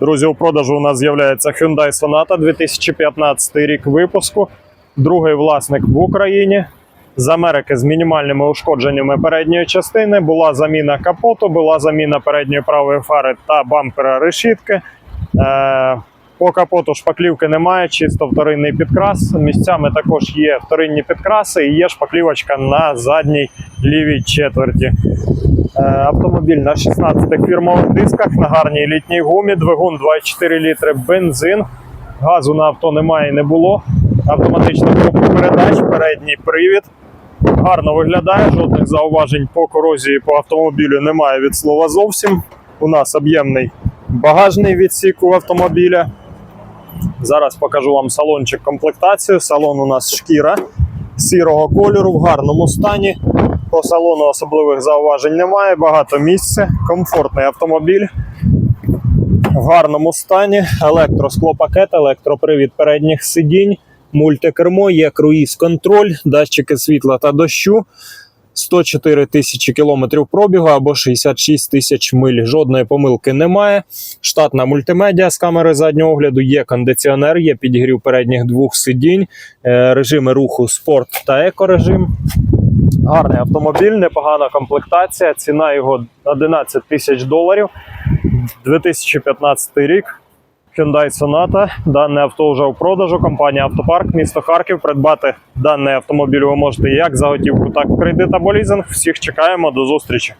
Друзі, у продажу у нас з'являється Hyundai Sonata 2015 рік випуску. Другий власник в Україні. З Америки з мінімальними ушкодженнями передньої частини була заміна капоту, була заміна передньої правої фари та бампера решітки. По капоту шпаклівки немає, чисто вторинний підкрас. Місцями також є вторинні підкраси і є шпаклівочка на задній лівій четверті. Е, Автомобіль на 16 фірмових дисках, на гарній літній гумі, двигун 2,4 літри, бензин. Газу на авто немає і не було. Автоматична коробка передач, передній привід. Гарно виглядає, жодних зауважень по корозії по автомобілю немає від слова зовсім. У нас об'ємний багажний відсік у автомобіля. Зараз покажу вам салончик комплектацію. Салон у нас шкіра сірого кольору в гарному стані. По салону особливих зауважень немає, багато місця, комфортний автомобіль. В гарному стані, електросклопакет, електропривід передніх сидінь, мультикермо, є круїз-контроль, датчики світла та дощу. 104 тисячі кілометрів пробігу або 66 тисяч миль. Жодної помилки немає. Штатна мультимедіа з камери заднього огляду, є кондиціонер, є підігрів передніх двох сидінь, е, режими руху спорт та екорежим. Гарний автомобіль, непогана комплектація. Ціна його 11 тисяч доларів. 2015 рік. Hyundai Sonata. Дане авто вже в продажу. Компанія Автопарк, місто Харків. Придбати даний автомобіль ви можете як за готівку, так і кредит або лізинг. Всіх чекаємо. До зустрічі.